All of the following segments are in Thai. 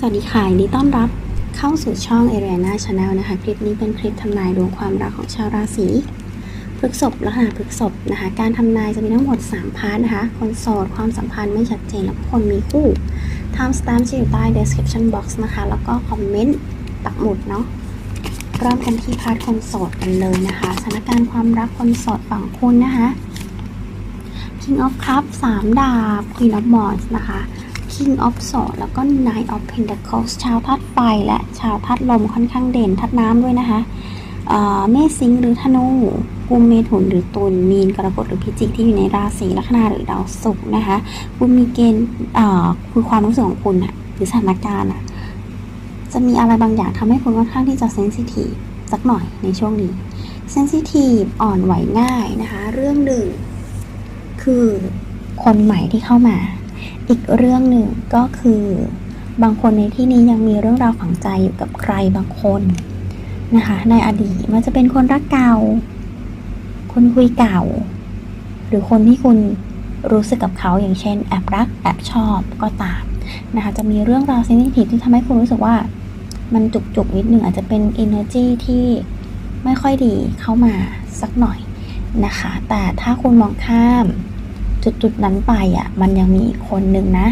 สวัสดีค่ะยินดีต้อนรับเข้าสู่ช่อง a r i a n a Channel นะคะ คลิปนี้เป็นคลิปทำนายดวงความรักของชาวราศีพฤกษภลัคนาพฤกษภนะคะ การทำนายจะมีทั้งหมด 3 พาร์ทนะคะ คนโสด ความสัมพันธ์ไม่ชัดเจน แล้วคนมีคู่ time stamp จะอยู่ใต้ description box นะคะ แล้วก็คอมเมนต์ปักหมุดเนาะ เริ่มกันที่พาร์ทคนโสดกันเลยนะคะ สถานการณ์ความรักคนโสดฝั่งคุณนะคะ King of Cups 3ดาบ Queen of Wands นะคะ King of Swords แล้วก็ Knight of Pentacles ชาวธาตุไฟและชาวธาตุลมค่อนข้างเด่นธาตุน้ำด้วยนะคะเมษสิงหรือธนูกุมเมถุนหรือตุลมีนกรกฎหรือพิจิกที่อยู่ในราศีลัคนาหรือดาวศุกร์นะคะ คุณมีเกณฑ์คือความรู้สึกของคุณอะหรือสถานการณ์อะจะมีอะไรบางอย่างทำให้คุณค่อนข้างที่จะเซนซิทีฟสักหน่อยในช่วงนี้เซนซิทีฟอ่อนไหวง่ายนะคะ เรื่องหนึ่งคือคนใหม่ที่เข้ามา อีกเรื่องหนึ่งก็คือ บางคนในที่นี้ยังมีเรื่องราวฝังใจอยู่กับใครบางคนนะคะ ในอดีตมันจะเป็นคนรักเก่า คนคุยเก่า หรือคนที่คุณรู้สึกกับเขาอย่างเช่น แอบรักแอบชอบก็ตามนะคะ จะมีเรื่องราวเซนซิทีฟที่ทำให้คุณรู้สึกว่ามันจุกจุกๆนิดหนึ่งอาจจะเป็น energy ที่ไม่ค่อยดีเข้ามาสักหน่อยนะคะ แต่ถ้าคุณมองข้าม จุดๆนั้นไปอะมันยังมีอีกคนนึงนะ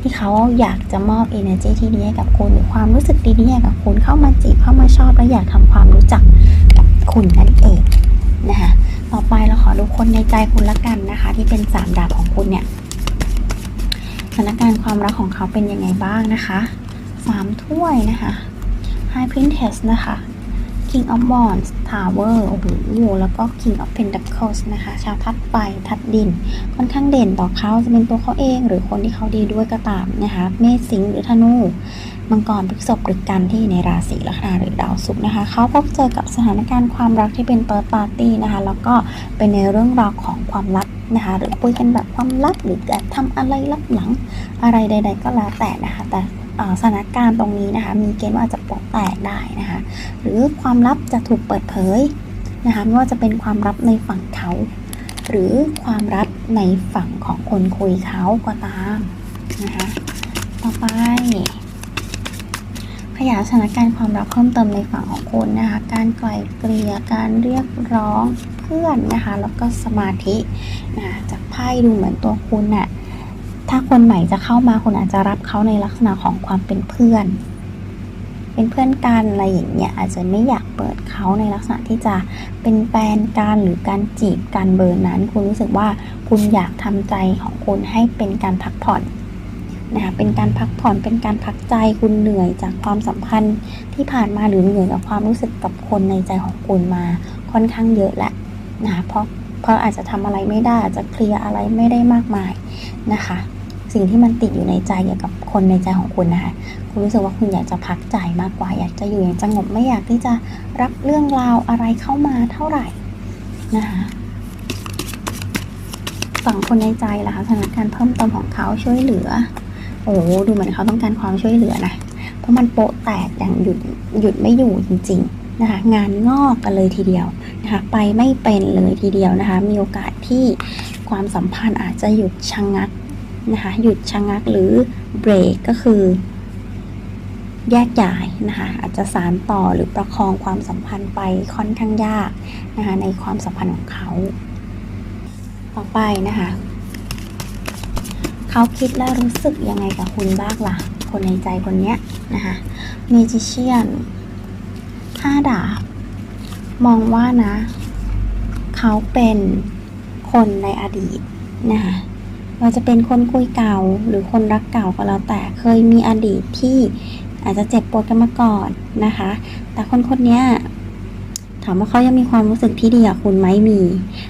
ที่เขาอยากจะมอบ energy ที่ดีให้กับคุณหรือความรู้สึกดีๆให้กับคุณเข้ามาจีบเข้ามาชอบและอยากทำความรู้จักกับคุณนั่นเองนะคะต่อไปเราขอดูคนในใจคุณละกันนะคะ ที่เป็นสามดาบของคุณเนี่ยสถานการณ์ความรักของเขาเป็นยังไงบ้างนะคะสามถ้วยนะคะ High Princess นะคะ King of Wands Tower โอ้โหแล้วก็ King of Pentacles นะคะ ชาวทัดไฟทัดดิน ค่อนข้างเด่นต่อเขาจะเป็นตัวเขาเอง หรือคนที่เขาดีด้วยก็ตามนะคะ เมษสิงห์หรือธนู มังกรพฤษภหรือกันที่ในราศีลัคนาหรือดาวศุกร์นะคะ เขาพบเจอกับสถานการณ์ความรักที่เป็นเ h ิร์ p ปาร์ตี้นะคะ แล้วก็เป็นในเรื่องราวของความลับนะคะหรือคุยกันแบบความลับหรือแอบทำอะไรลับหลังอะไรใด ๆ ก็แล้วแต่นะคะแต่ สถานการณ์ตรงนี้นะคะ มีเกณฑ์ว่าอาจจะโปะแตกได้นะคะ หรือความลับจะถูกเปิดเผยนะคะไม่ว่าจะเป็นความลับในฝั่งเขา หรือความลับในฝั่งของคนคุยเขาก็ตามนะคะต่อไปขยายสถานการณ์ความรักเพิ่มเติมในฝั่งของคุณนะคะ การไกล่เกลี่ย การเรียกร้องเพื่อนนะคะ แล้วก็สมาธินะะจากไพ่ดูเหมือนตัวคุณน่ะ ถ้าคนใหม่จะเข้ามาคุณอาจจะรับเขาในลักษณะของความเป็นเพื่อน เป็นเพื่อนกันอะไรอย่างเงี้ยอาจจะไม่อยากเปิดเขาในลักษณะที่จะเป็นแฟนกันหรือการจีบกันเบอร์นั้น คุณรู้สึกว่าคุณอยากทำใจของคุณให้เป็นการพักผ่อนนะคะเป็นการพักผ่อนเป็นการพักใจคุณเหนื่อยจากความสัมพันธ์ที่ผ่านมาหรือเหนื่อยกับความรู้สึกกับคนในใจของคุณมาค่อนข้างเยอะแหละนะคะเพราะเพราะอาจจะทำอะไรไม่ได้อาจจะเคลียร์อะไรไม่ได้มากมายนะคะ สิ่งที่มันติดอยู่ในใจเกี่ยวกับคนในใจของคุณนะคะคุณรู้สึกว่าคุณอยากจะพักใจมากกว่า อยากจะอยู่อย่างสงบไม่อยากที่จะรับเรื่องราวอะไรเข้ามาเท่าไหร่นะคะฝั่งคนในใจล่ะคะสถานการณ์เพิ่มเติมของเขาช่วยเหลือ โอ้โหดูเหมือนเขาต้องการความช่วยเหลือนะเพราะมันโปะแตกอย่างหยุดหยุดไม่อยู่จริง ๆนะคะงานงอกกันเลยทีเดียวนะคะไปไม่เป็นเลยทีเดียวนะคะมีโอกาสที่ความสัมพันธ์อาจจะหยุดชะงงัก นะคะหยุดชะงักหรือเบรกก็คือ แยกย้ายนะคะอาจจะสารต่อหรือประคองความสัมพันธ์ไปค่อนข้างยากนะคะในความสัมพันธ์ของเขา ต่อไปนะคะ เขาคิดและรู้สึกยังไงกับคุณบ้างล่ะ คนในใจคนเนี้ยนะคะเมจิเชียนห้าดาบ มองว่านะ เขาเป็นคนในอดีตนะคะ เราจะเป็นคนคุยเก่าหรือคนรักเก่าก็แล้วแต่เคยมีอดีตที่อาจจะเจ็บปวดกันมาก่อนนะคะ แต่คนคนนี้ถามว่าเขายังมีความรู้สึกที่ดีกับคุณไหมมี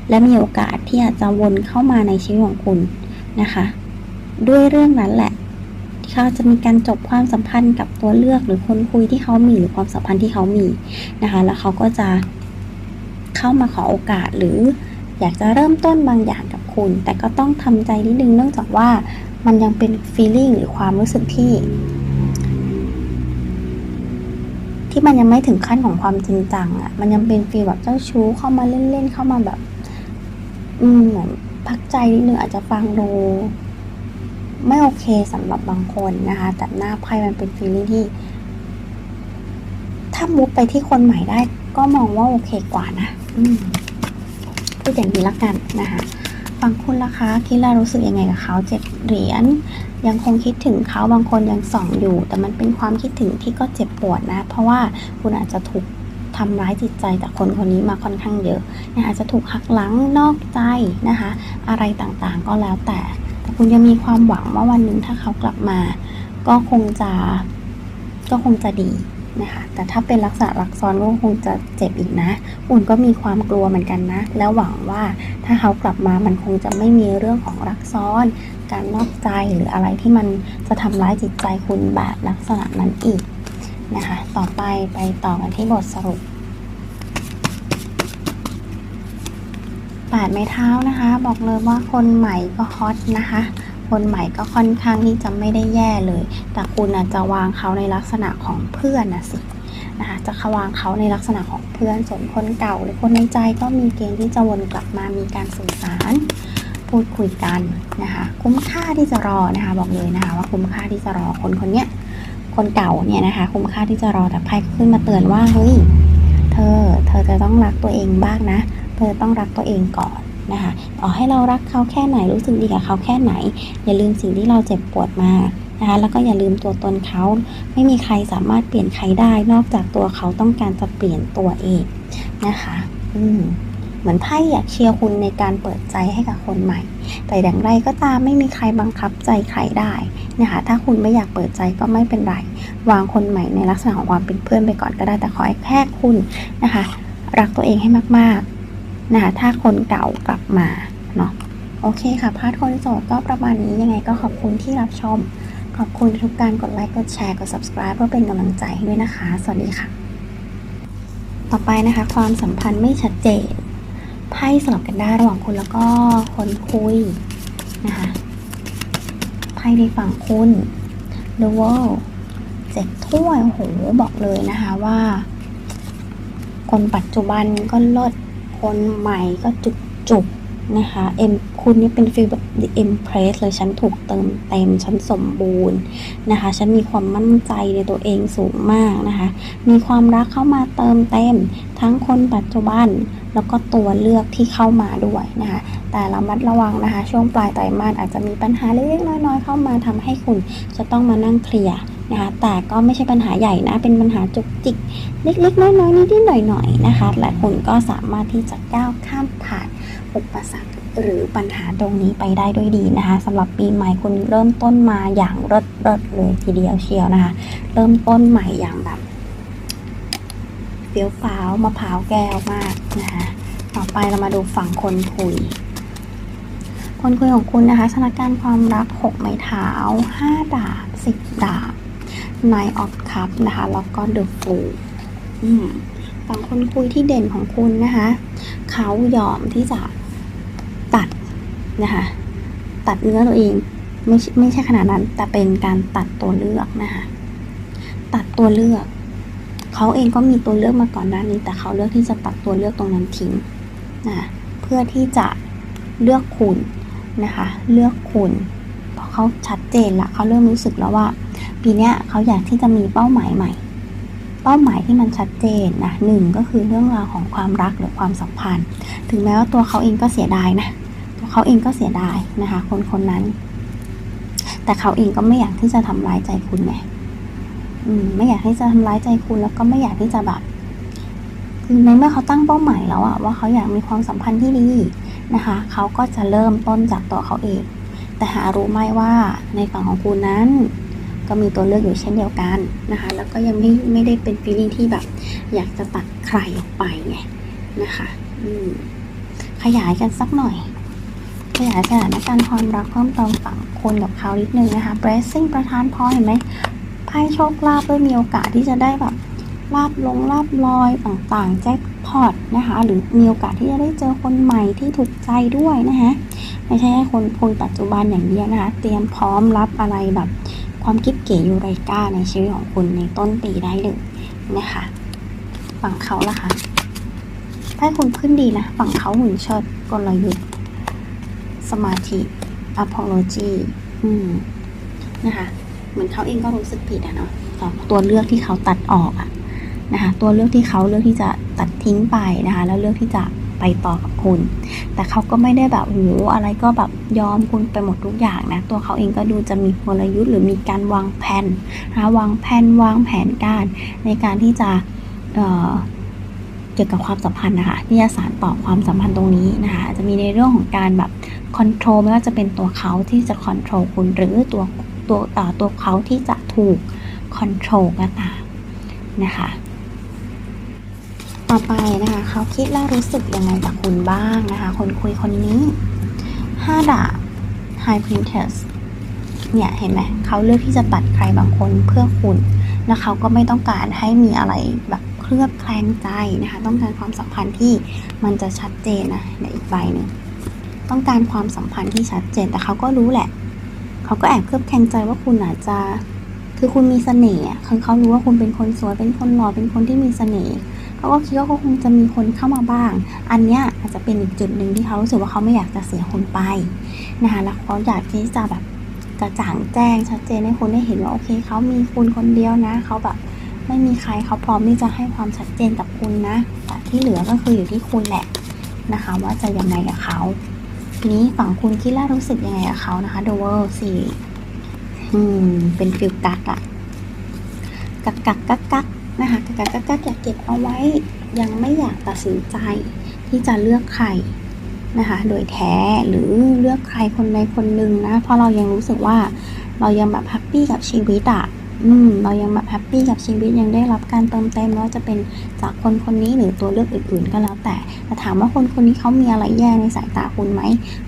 และมีโอกาสที่อาจจะวนเข้ามาในชีวิตของคุณนะคะ ด้วยเรื่องนั้นแหละที่เขาจะมีการจบความสัมพันธ์กับตัวเลือกหรือคนคุยที่เขามีหรือความสัมพันธ์ที่เขามีนะคะ แล้วเขาก็จะเข้ามาขอโอกาสหรืออยากจะเริ่มต้นบางอย่างกับ คุณ แต่ก็ต้องทำใจนิดนึงเนื่องจากว่ามันยังเป็น feeling หรือความรู้สึกที่ ที่มันยังไม่ถึงขั้นของความจริงจังอะ่ะ มันยังเป็นฟีลแบบเจ้าชู้เข้ามาเล่นๆเข้ามาแบบ อืมเหมือนพักใจนิดนึงอาจจะฟังดูไม่โอเคสำหรับบางคนนะคะ แต่หน้าไพ่มันเป็นฟีลลิ่งที่ ถ้ามุดไปที่คนใหม่ได้ ก็มองว่าโอเคกว่านะอืมพูดอย่างนี้ละกันนะคะ ฝั่งคุณล่ะคะคิดแล้วรู้สึกยังไงกับเขาเจ็ดเหรียญยังคงคิดถึงเขาบางคนยังส่องอยู่ แต่มันเป็นความคิดถึงที่ก็เจ็บปวดนะ เพราะว่าคุณอาจจะถูกทำร้ายจิตใจจากคนคนนี้มาค่อนข้างเยอะนะอาจจะถูกหักหลังนอกใจนะคะ อะไรต่างๆก็แล้วแต่ แต่คุณยังมีความหวังว่าวันหนึ่งถ้าเขากลับมา ก็คงจะก็คงจะดี นะคะ แต่ถ้าเป็นลักษณะรักซ้อนก็คงจะเจ็บอีกนะ อุ่นก็มีความกลัวเหมือนกันนะ แล้วหวังว่าถ้าเขากลับมามันคงจะไม่มีเรื่องของรักซ้อน การนอกใจหรืออะไรที่มันจะทำร้ายจิตใจคุณแบบลักษณะนั้นอีกนะคะ ต่อไปไปต่อกันที่บทสรุปแปดไม้เท้านะคะ บอกเลยว่าคนใหม่ก็ฮอตนะคะ คนใหม่ก็ค่อนข้างที่จะไม่ได้แย่เลย แต่คุณอาจจะวางเขาในลักษณะของเพื่อนนะสินะคะจะวางเขาในลักษณะของเพื่อนส่วนคนเก่า หรือคนในใจก็มีเกณฑ์ที่จะวนกลับมามีการสื่อสารพูดคุยกันนะคะคุ้มค่าที่จะรอนะคะบอกเลยนะคะว่าคุ้มค่าที่จะรอคนคนเนี้ยคนเก่าเนี่ยนะคะคุ้มค่าที่จะรอแต่ไพ่ก็ขึ้นมาเตือนว่าเฮ้ยเธอเธอจะต้องรักตัวเองบ้างนะ เธอต้องรักตัวเองก่อน นะคะต่อให้เรารักเขาแค่ไหนรู้สึกดีกับเขาแค่ไหน อย่าลืมสิ่งที่เราเจ็บปวดมานะคะแล้วก็อย่าลืมตัวตนเขาไม่มีใครสามารถเปลี่ยนใครได้ นอกจากตัวเขาต้องการจะเปลี่ยนตัวเองนะคะ อืมเหมือนไพ่อยากเชียร์คุณในการเปิดใจให้กับคนใหม่ แต่อย่างไรก็ตามไม่มีใครบังคับใจใครได้นะคะถ้าคุณไม่อยากเปิดใจก็ไม่เป็นไร วางคนใหม่ในลักษณะของความเป็นเพื่อนไปก่อนก็ได้แต่ขอให้แค่คุณนะคะ รักตัวเองให้มากๆ นะคะถ้าคนเก่ากลับมาเนาะโอเคค่ะพาร์ทคนโสดก็ประมาณนี้ยังไงก็ขอบคุณที่รับชม ขอบคุณทุกการกดไลค์กดแชร์กด subscribe เพื่อเป็นกำลังใจให้ด้วยนะคะ สวัสดีค่ะ ต่อไปนะคะ ความสัมพันธ์ไม่ชัดเจนไพ่สลับกันได้ระหว่างคุณแล้วก็คนคุยนะคะไพ่ในฝั่งคุณ The World เจ็ดถ้วยโอ้โหบอกเลยนะคะว่า คนปัจจุบันก็ลด คนใหม่ก็จุกจุกนะคะเอ็มคุณนี่เป็นฟีลแบบ The Empress เลยฉันถูกเติมเต็ม ฉันสมบูรณ์นะคะ ฉันมีความมั่นใจในตัวเองสูงมากนะคะ มีความรักเข้ามาเติมเต็ม ทั้งคนปัจจุบัน แล้วก็ตัวเลือกที่เข้ามาด้วยนะคะ แต่ระมัดระวังนะคะ ช่วงปลายไตรมาสอาจจะมีปัญหาเล็กๆน้อยๆเข้ามาทำให้คุณจะต้องมานั่งเคลียร์ นะคะ แต่ก็ไม่ใช่ปัญหาใหญ่นะ เป็นปัญหาจุกจิก เล็กๆ น้อยๆนิดๆหน่อยๆนะคะ และคุณก็สามารถที่จะก้าวข้ามผ่านอุปสรรคหรือปัญหาตรงนี้ไปได้ด้วยดีนะคะสำหรับปีใหม่คุณเริ่มต้นมาอย่างเลิศๆเลยทีเดียวเชียวนะคะ เริ่มต้นใหม่อย่างแบบเฟี้ยวฟ้าวมะพร้าวแก้วมากนะคะต่อไปเรามาดูฝั่งคนคุย คนคุยของคุณนะคะสถานการณ์ความรักหกไม้เท้าห้าดาบสิบดาบ Nine of Cup นะคะ แล้วก็ The Fool ฝั่งคนคุยที่เด่นของคุณนะคะ เขายอมที่จะตัดนะคะ ตัดเนื้อตัวเอง ไม่ไม่ใช่ขนาดนั้น แต่เป็นการตัดตัวเลือกนะคะ ตัดตัวเลือก เขาเองก็มีตัวเลือกมาก่อนหน้านี้ แต่เขาเลือกที่จะตัดตัวเลือกตรงนั้นทิ้งนะเพื่อที่จะเลือกคุณนะคะ เลือกคุณเพราะเขาชัดเจนละเขาเริ่มรู้สึกแล้วว่า ปีนี้เขาอยากที่จะมีเป้าหมายใหม่ เป้าหมายที่มันชัดเจนนะหนึ่งก็คือเรื่องราวของความรักหรือความสัมพันธ์ ถึงแม้ว่าตัวเขาเองก็เสียดายนะตัวเขาเองก็เสียดายนะคะ คนคนนั้น แต่เขาเองก็ไม่อยากที่จะทำร้ายใจคุณไงไม่อยากที่จะทำร้ายใจคุณแล้วก็ไม่อยากที่จะแบบคือในเมื่อเขาตั้งเป้าหมายแล้วอะว่าเขาอยากมีความสัมพันธ์ที่ดีนะคะ เขาก็จะเริ่มต้นจากตัวเขาเอง แต่หารู้ไหมว่าในฝั่งของคุณนั้น ก็มีตัวเลือกอยู่เช่นเดียวกันนะคะ แล้วก็ยังไม่ไม่ได้เป็นฟีลิ่งที่แบบ อยากจะตัดใครออกไปไงนะคะอืมขยายกันสักหน่อย ขยายสถานการณ์ความรักเพิ่มเติมฝั่งคนกับเขานิดนึงนะคะ blessing ประทานพรเห็นไหมไพ่โชคลาภด้วยมีโอกาสที่จะได้แบบลาบลงลาบลอยต่างๆแจ็คพอตนะคะ หรือมีโอกาสที่จะได้เจอคนใหม่ที่ถูกใจด้วยนะคะไม่ใช่แค่คนคนปัจจุบันอย่างเดียวนะคะ เตรียมพร้อมรับอะไรแบบ ความคิดเก๋ยูไรก้าในชีวิตของคุณในต้นปีได้เลยนะคะฝั่งเขาล่ะคะไพ่คุณขึ้นดีนะ ฝั่งเขาหุ่นเชิดกลยุทธ์สมาธิ apology อืมนะคะเหมือนเขาเองก็รู้สึกผิดอะเนาะตตัวเลือกที่เขาตัดออกอะนะคะ ตัวเลือกที่เขาเลือกที่จะตัดทิ้งไปนะคะ แล้วเลือกที่จะ ไปต่อกับคุณ แต่เขาก็ไม่ได้แบบโอ้โหอะไรก็แบบยอมคุณไปหมดทุกอย่างนะ ตัวเขาเองก็ดูจะมีกลยุทธ์หรือมีการวางแผนนะวางแผนวางแผนการในการที่จะเเกี่ยวกับความสัมพันธ์นะคะที่จะสานต่อความสัมพันธ์ตรงนี้นะคะจะมีในเรื่องของการแบบคอนโทรลไม่ว่าจะเป็นตัวเขาที่จะคอนโทรลคุณหรือตัวตัวเอ่อตัวเขาที่จะถูกคอนโทรลก็ตามนะคะ ต่อไปนะคะเขาคิดและรู้สึกยังไงกับคุณบ้างนะคะ คนคุยคนนี้ห้าดาบ High Princess เนี่ยเห็นไหมเขาเลือกที่จะตัดใครบางคนเพื่อคุณ แล้วเขาก็ไม่ต้องการให้มีอะไรแบบเคลือบแคลงใจนะคะ ต้องการความสัมพันธ์ที่มันจะชัดเจนนะในอีกใบหนึ่งต้องการความสัมพันธ์ที่ชัดเจนแต่เขาก็รู้แหละเขาก็แอบเคลือบแคลงใจว่าคุณอาจจะคือคุณมีเสน่ห์คือเขารู้ว่าคุณเป็นคนสวยเป็นคนหล่อเป็นคนที่มีเสน่ห์ เขาก็คิดว่าเขาคงจะมีคนเข้ามาบ้าง อันเนี้ยอาจจะเป็นอีกจุดหนึ่งที่เขารู้สึกว่าเขาไม่อยากจะเสียคนไปนะคะแล้วเขาอยากที่จะแบบกระจ่างแจ้งชัดเจนให้คุณได้เห็นว่าโอเคเขามีคุณคนเดียวนะเขาแบบไม่มีใครเขาพร้อมที่จะให้ความชัดเจนกับคุณนะแต่ที่เหลือก็คืออยู่ที่คุณแหละนะคะ ว่าจะยังไงกับเขาทีนี้ฝั่งคุณคิดล้วรู้สึกยังไงกับเขานะคะ The World สี่อืมเป็นฟิลกักอะกักกักกักกัก นะคะกะกกักะกะอยากเก็บเอาไว้ยังไม่อยากตัดสินใจที่จะเลือกใครนะคะ โดยแท้หรือเลือกใครคนใดคนหนึ่งนะ เพราะเรายังรู้สึกว่าเรายังแบบแฮปปี้กับชีวิตอะ อืมเรายังแบบแฮปปี้กับชีวิตยังได้รับการเติมเต็มไม่ว่าจะเป็นจากคนคนนี้หรือตัวเลือกอื่น ๆ ก็แล้วแต่แต่ถามว่าคนคนนี้เขามีอะไรแย่ในสายตาคุณไหม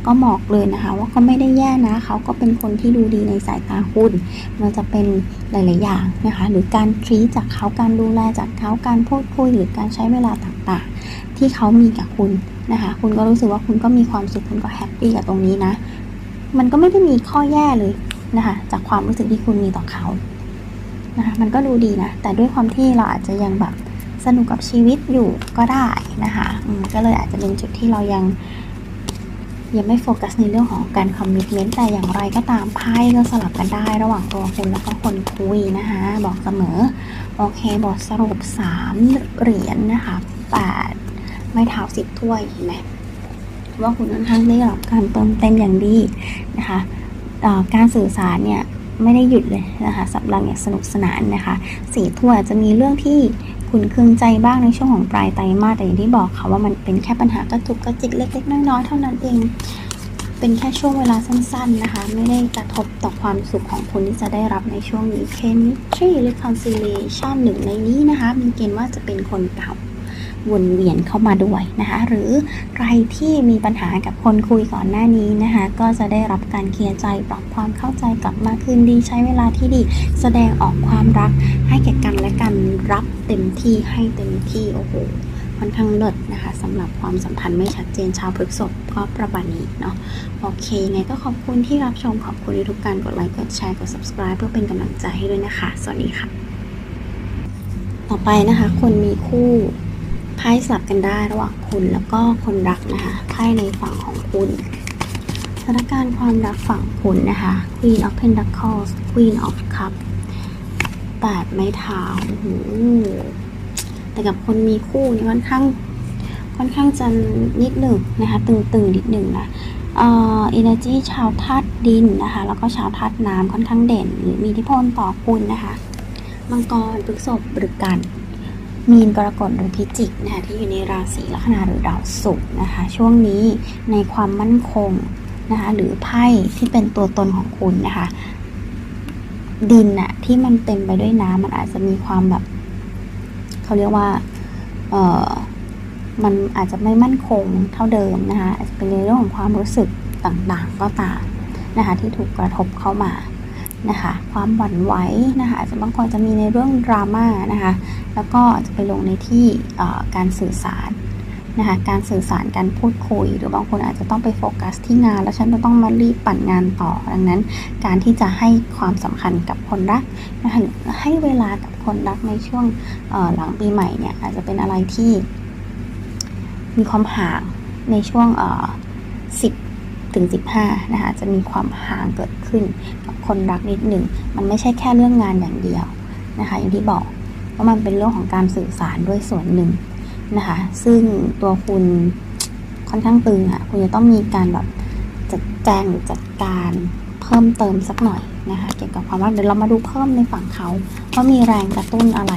ก็บอกเลยนะคะ ว่าเขาไม่ได้แย่นะเขาก็เป็นคนที่ดูดีในสายตาคุณ มันจะเป็นหลาย ๆ อย่างนะคะ หรือการทรีจากเขาการดูแลจากเขาการพูดคุยหรือการใช้เวลาต่างๆ ที่เขามีกับคุณนะคะ คุณก็รู้สึกว่าคุณก็มีความสุขคุณก็แฮปปี้กับตรงนี้นะ มันก็ไม่ได้มีข้อแย่เลยนะคะ จากความรู้สึกที่คุณมีต่อเขา นะคะมันก็ดูดีนะ แต่ด้วยความที่เราอาจจะยังแบบสนุกกับชีวิตอยู่ก็ได้นะคะก็เลยอาจจะเป็นจุดที่เรายังยังไม่โฟกัสในเรื่องของการคอมมิชเมนต์แต่อย่างไรก็ตามไพ่ก็สลับกันได้ระหว่างตัวคุณแล้วก็คนคุยนะคะบอกเสมอ โอเคบทสรุป 3 เหรียญนนะคะ8ไม่เท้าสิบถ้วยเห็นไหมว่าคุณค่อนข้างได้รับการเติมเต็มอย่างดีนะคะการสื่อสารเนี่ย ไม่ได้หยุดเลยนะคะสับรังอย่างสนุกสนานนะคะสี่ถ้วจะมีเรื่องที่ขุนเคืองใจบ้างในช่วงของปลายไตรมาสแต่อย่างที่บอกค่ะว่ามันเป็นแค่ปัญหากระจุกกระจิกเล็ก ๆ น้อยๆเท่านั้นเอง เป็นแค่ช่วงเวลาสั้น ๆนะคะ ไม่ได้กระทบต่อความสุขของคุณที่จะได้รับในช่วงนี้ chemistry reconciliation หนึ่งในนี้นะคะมีเกณฑ์ว่าจะเป็นคนเก่า วนเวียนเข้ามาด้วยนะคะ หรือใครที่มีปัญหากับคนคุยก่อนหน้านี้นะคะ ก็จะได้รับการเคลียร์ใจปรับความเข้าใจกลับมาคืนดีใช้เวลาที่ดี แสดงออกความรักให้แก่กันและกันรับเต็มที่ให้เต็มที่โอ้โหค่อนข้างเลิศนะคะสำหรับความสัมพันธ์ไม่ชัดเจนชาวพฤกษภก็ประมาณนี้เนาะโอเคไงก็ขอบคุณที่รับชมขอบคุณทุกการกดไลค์กดแชร์กด subscribe เพื่อเป็นกำลังใจให้ด้วยนะคะ สวัสดีค่ะ ต่อไปนะคะคนมีคู่ ไพ่สลับกันได้ระหว่างคุณแล้วก็คนรักนะคะไพ่ในฝั่งของคุณสถานการณ์ความรักฝั่งคุณนะคะ Queen of Pentacles Queen of Cup แปดไม้เท้าแต่กับคนมีคู่นี่ค่อนข้างค่อนข้างจะนิดหนึ่งนะคะ ตึงๆนิดหนึ่งนะเอ่อ energy ชาวธาตุดินนะคะ แล้วก็ชาวธาตุน้ำค่อนข้างเด่นหรือมีอิทธิพลต่อคุณนะคะ มังกรพฤษภหรือกัน มีนกรกฎหรือพิจิกนะคะที่อยู่ในราศีลัคนาหรือดาวศุกร์นะคะช่วงนี้ในความมั่นคงนะคะหรือไพ่ที่เป็นตัวตนของคุณนะคะดินน่ะที่มันเต็มไปด้วยน้ำมันอาจจะมีความแบบเขาเรียกว่าเออมันอาจจะไม่มั่นคงเท่าเดิมนะคะอาจจะเป็นในเรื่องของความรู้สึกต่างๆก็ตามนะคะที่ถูกกระทบเข้ามา นะคะ ความหวั่นไหวนะคะอาจจะบางคนจะมีในเรื่องดราม่านะคะ แล้วก็จะไปลงในที่การสื่อสารนะคะ การสื่อสารการพูดคุย หรือบางคนอาจจะต้องไปโฟกัสที่งาน แล้วฉันจะต้องมารีบปั่นงานต่อ ดังนั้น การที่จะให้ความสำคัญกับคนรักนะคะให้เวลากับคนรักในช่วงหลังปีใหม่เนี่ยอาจจะเป็นอะไรที่ มีความห่างในช่วงสิบถึง 15 นะคะจะมีความห่างเกิดขึ้น คนรักนิดหนึ่ง มันไม่ใช่แค่เรื่องงานอย่างเดียวนะคะ อย่างที่บอกว่ามันเป็นเรื่องของการสื่อสารด้วยส่วนหนึ่งนะคะ ซึ่งตัวคุณค่อนข้างตึงอะ่ะ คุณจะต้องมีการแบบจัดแจงหรือจัดการเพิ่มเติมสักหน่อยนะคะ เกี่ยวกับความรักเดี๋ยวเรามาดูเพิ่มในฝั่งเขาว่ามีแรงกระตุ้นอะไร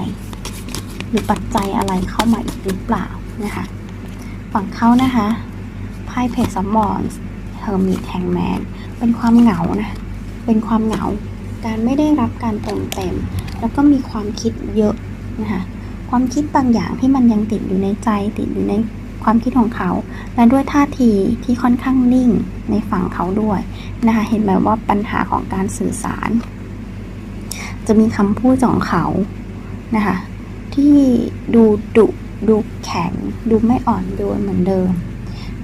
หรือปัจจัยอะไรเข้ามาอีกหรือเปล่านะคะ ฝั่งเขานะคะไพ่เพจซัมมอนเฮอร์มิตแฮงแมนเป็นความเหงานะ เป็นความเหงา การไม่ได้รับการเติมเต็ม แล้วก็มีความคิดเยอะนะคะความคิดบางอย่างที่มันยังติดอยู่ในใจติดอยู่ในความคิดของเขา และด้วยท่าทีที่ค่อนข้างนิ่งในฝั่งเขาด้วยนะคะเห็นไหมว่าปัญหาของการสื่อสาร จะมีคำพูดของเขานะคะที่ดูดุดูแข็ง ดูไม่อ่อนโยนเหมือนเดิม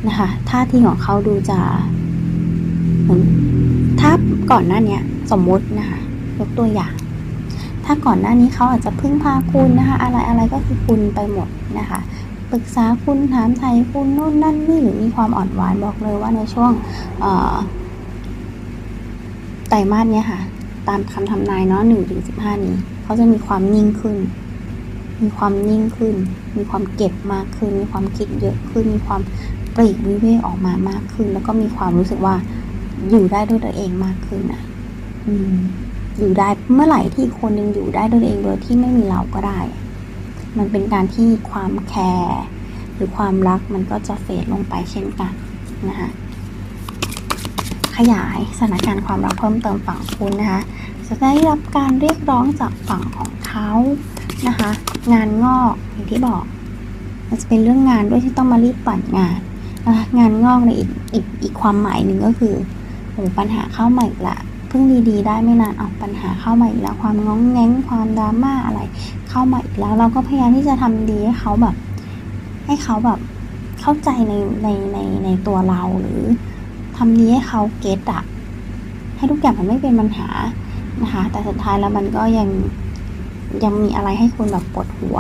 นะคะท่าทีของเขาดูจะเหมือนถ้า ก่อนหน้านี้สมมตินะคะยกตัวอย่าง ถ้าก่อนหน้านี้เขาอาจจะพึ่งพาคุณนะคะ อะไรอะไรก็คือคุณไปหมดนะคะปรึกษาคุณถามไทยคุณนู่นนั่นนี่หรือมีความอ่อนหวานบอกเลยว่าในช่วงไตรมาสเนี้ยค่ะ ตามคำทำนายเนาะหนึ่งถึงสิบห้านี้เขาจะมีความนิ่งขึ้น มีความนิ่งขึ้น มีความเก็บมากขึ้น มีความคิดเยอะขึ้น มีความปลีกวิเวกออกมามากขึ้น แล้วก็มีความรู้สึกว่า อยู่ได้ด้วยตัวเองมากขึ้นอะ อืม อยู่ได้เมื่อไหร่ที่คนหนึ่งอยู่ได้ด้วยตัวเองโดยที่ไม่มีเราก็ได้ มันเป็นการที่ความแคร์หรือความรักมันก็จะเฟดลงไปเช่นกันนะคะขยายสถานการณ์ความรักเพิ่มเติมฝั่งคุณนะคะจะได้รับการเรียกร้องจากฝั่งของเขานะคะ งานงอกอย่างที่บอกมันจะเป็นเรื่องงานด้วยที่ต้องมารีบปั่นงานนะคะงานงอกในอีกอีกอีกความหมายหนึ่งก็คือ โอ้ปัญหาเข้ามาอีกละเพิ่งดีๆ ได้ไม่นานเอาปัญหาเข้ามาอีกแล้วความง้องแง้งความดราม่าอะไร เข้ามาอีกแล้ว เราก็พยายามที่จะทำดีให้เขาแบบ ให้เขาแบบเข้าใจในในในในตัวเราหรือทำดีให้เขาเก็ตอะให้ทุกอย่างมันไม่เป็นปัญหานะคะแต่สุดท้ายแล้วมันก็ยังยังมีอะไรให้คุณแบบปวดหัว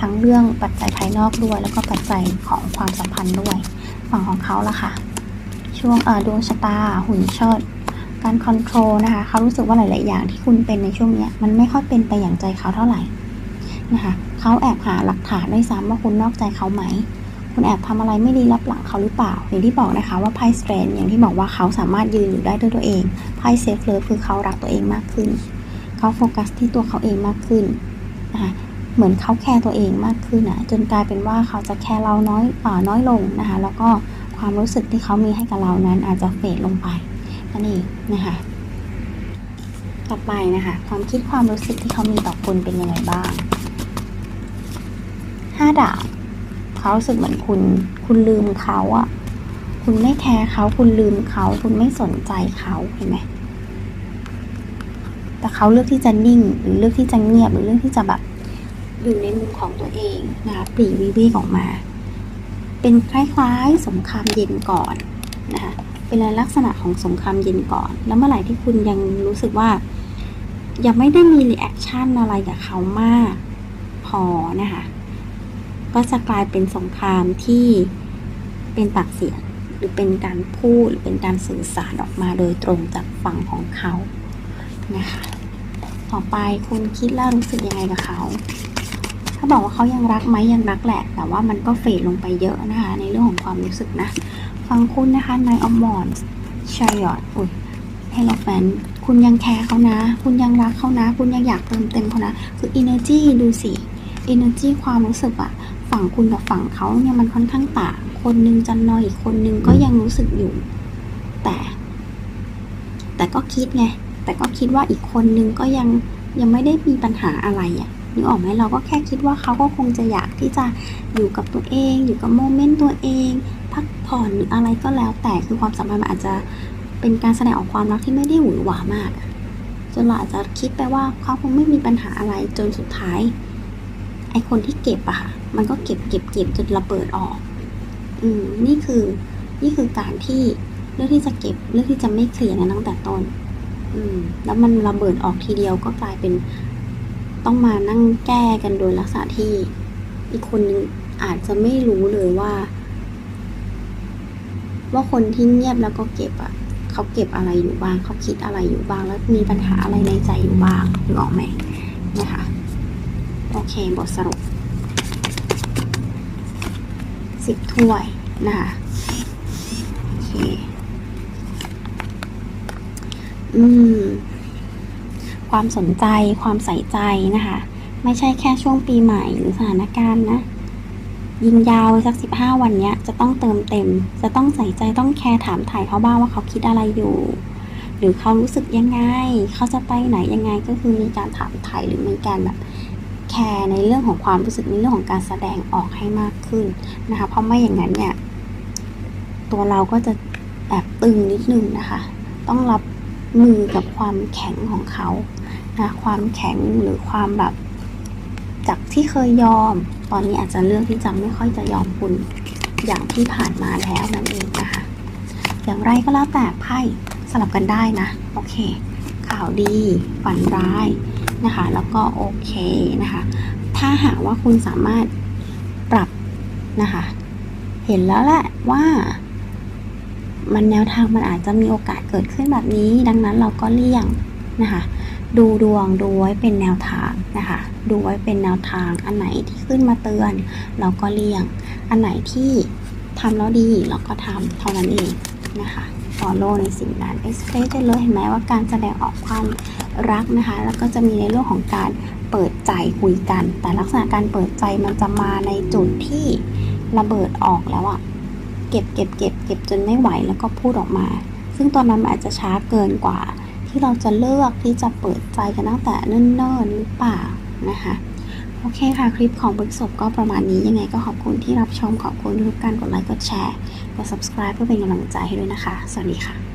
ทั้งเรื่องปัจจัยภายนอกด้วย แล้วก็ปัจจัยของความสัมพันธ์ด้วย ฝั่งของเขาล่ะค่ะ ช่วงดวงชะตาหุ่นเชิดการคอนโทรลนะคะเขารู้สึกว่าหลาย ๆ อย่างที่คุณเป็นในช่วงนี้มันไม่ค่อยเป็นไปอย่างใจเขาเท่าไหร่นะคะเขาแอบหาหลักฐานด้วยซ้ำว่าคุณนอกใจเขาไหม คุณแอบทำอะไรไม่ดีรับหลังเขาหรือเปล่า อย่างที่บอกนะคะว่าไพ่สเตรนอย่างที่บอกว่าเขาสามารถยืนอยู่ได้ด้วยตัวเองไพ่เซฟเลิฟคือเขารักตัวเองมากขึ้น เขาโฟกัสที่ตัวเขาเองมากขึ้นนะคะเหมือนเขาแคร์ตัวเองมากขึ้นนะจนกลายเป็นว่าเขาจะแคร์เราน้อยอ่าน้อยลงนะคะแล้วก็ ความรู้สึกที่เขามีให้กับเรานั้นอาจจะเฟดลงไปนั่นเองนะคะต่อไปนะคะ ความคิดความรู้สึกที่เขามีต่อคุณเป็นยังไงบ้างห้าดาบเขารู้สึกเหมือนคุณ คุณลืมเขาอะคุณไม่แคร์เขาคุณลืมเขา คุณไม่สนใจเขาเห็นไหมแต่เขาเลือกที่จะนิ่ง หรือเลือกที่จะเงียบหรือเลือกที่จะแบบอยู่ในมุมของตัวเองนะคะปรีวิเวกออกมา เป็นคล้ายๆสงครามเย็นก่อนนะคะเป็นลักษณะของสงครามเย็นก่อน แล้วเมื่อไหร่ที่คุณยังรู้สึกว่า ยังไม่ได้มีรีแอคชั่นอะไรกับเขามากพอนะคะก็จะกลายเป็นสงครามที่เป็นปากเสียงหรือเป็นการพูดหรือเป็นการสื่อสารออกมาโดยตรงจากฝั่งของเขานะคะ ต่อไปคุณคิดแล้วรู้สึกยังไงกับเขาาบอกว่าเขายังรักไหมยังรักแหละ แต่ว่ามันก็เฟดลงไปเยอะนะคะ ในเรื่องของความรู้สึกนะ ฟังคุณนะคะนายอมมอนชายอดอุ้ยเฮลแฟนคุณยังแคร์เขานะ คุณยังรักเขานะ คุณยังอยากเติมเต็มเขานะ คือ energy ดูสิ energy ความรู้สึกอะฝั่งคุณกับฝั่งเขาเนี่ยมันค่อนข้างต่าง คนนึงจะนอยอีกคนนึงก็ยังรู้สึกอยู่ แต่ แต่ก็คิดไง แต่ก็คิดว่าอีกคนนึงก็ยังยังไม่ได้มีปัญหาอะไรอะ นึกออกไหมเราก็แค่คิดว่าเขาก็คงจะอยากที่จะอยู่กับตัวเอง อยู่กับโมเมนต์ตัวเอง พักผ่อนหรืออะไรก็แล้วแต่คือความสัมพันธ์มันอาจจะเป็นการแสดงออกความรักที่ไม่ได้หวือหวามากจนเราอาจจะคิดไปว่าเขาคงไม่มีปัญหาอะไรจนสุดท้ายไอคนที่เก็บอะค่ะ มันก็เก็บเก็บเก็บจนระเบิดออก อืม นี่คือ นี่คือการที่เลือกที่จะเก็บเลือกที่จะไม่เคลียร์กันตั้งแต่ต้น อืม แล้วมันระเบิดออกทีเดียวก็กลายเป็น ต้องมานั่งแก้กันโดยลักษณะที่อีกคนนึงอาจจะไม่รู้เลยว่า ว่าคนที่เงียบแล้วก็เก็บอะเขาเก็บอะไรอยู่บ้าง เขาคิดอะไรอยู่บ้าง แล้วมีปัญหาอะไรในใจอยู่บ้างนึกออกไหมนะคะโอเคบทสรุปสิบถ้วยนะคะโอเค อืม ความสนใจ ความใส่ใจนะคะ ไม่ใช่แค่ช่วงปีใหม่หรือสถานการณ์นะ ยิงยาวสักสิบห้าวันเนี้ยจะต้องเติมเต็ม จะต้องใส่ใจต้องแคร์ถามถ่ายเขาบ้างว่าเขาคิดอะไรอยู่ หรือเขารู้สึกยังไง เขาจะไปไหนยังไงก็คือมีการถามถ่ายหรือมีการแบบแคร์ในเรื่องของความรู้สึกในเรื่องของการแสดงออกให้มากขึ้นนะคะ เพราะไม่อย่างนั้นเนี่ย ตัวเราก็จะแอบตึงนิดนึงนะคะ ต้องรับมือกับความแข็งของเขา นะความแข็งหรือความแบบ จากที่เคยยอม ตอนนี้อาจจะเลือกที่จะไม่ค่อยจะยอมคุณอย่างที่ผ่านมาแล้วนั่นเองนะคะ อย่างไรก็แล้วแต่ไพ่สลับกันได้นะ โอเค ข่าวดี ฝันร้ายนะคะ แล้วก็โอเคนะคะ ถ้าหากว่าคุณสามารถปรับนะคะ เห็นแล้วแหละว่า มันแนวทางมันอาจจะมีโอกาสเกิดขึ้นแบบนี้ ดังนั้นเราก็เลี่ยงนะคะ ดูดวงดูไว้เป็นแนวทางนะคะ ดูไว้เป็นแนวทางอันไหนที่ขึ้นมาเตือน เราก็เลี่ยง อันไหนที่ทำแล้วดีเราก็ทำเท่านั้นเองนะคะ follow ในสิ่งนั้น express ได้เลยเห็นไหมว่าการแสดงออกความรักนะคะ แล้วก็จะมีในเรื่องของการเปิดใจคุยกัน แต่ลักษณะการเปิดใจมันจะมาในจุดที่ระเบิดออกแล้วอะเก็บเก็บเก็บเก็บจนไม่ไหวแล้วก็พูดออกมา ซึ่งตอนนั้นมันอาจจะช้าเกินกว่า ที่เราจะเลือกที่จะเปิดใจกันตั้งแต่เนิ่นๆหรือเปล่านะคะโอเคค่ะ คลิปของบึกศพก็ประมาณนี้ยังไงก็ขอบคุณที่รับชมขอบคุณทุกการกดไลค์กดแชร์กด subscribe เพื่อเป็นกำลังใจให้ด้วยนะคะ สวัสดีค่ะ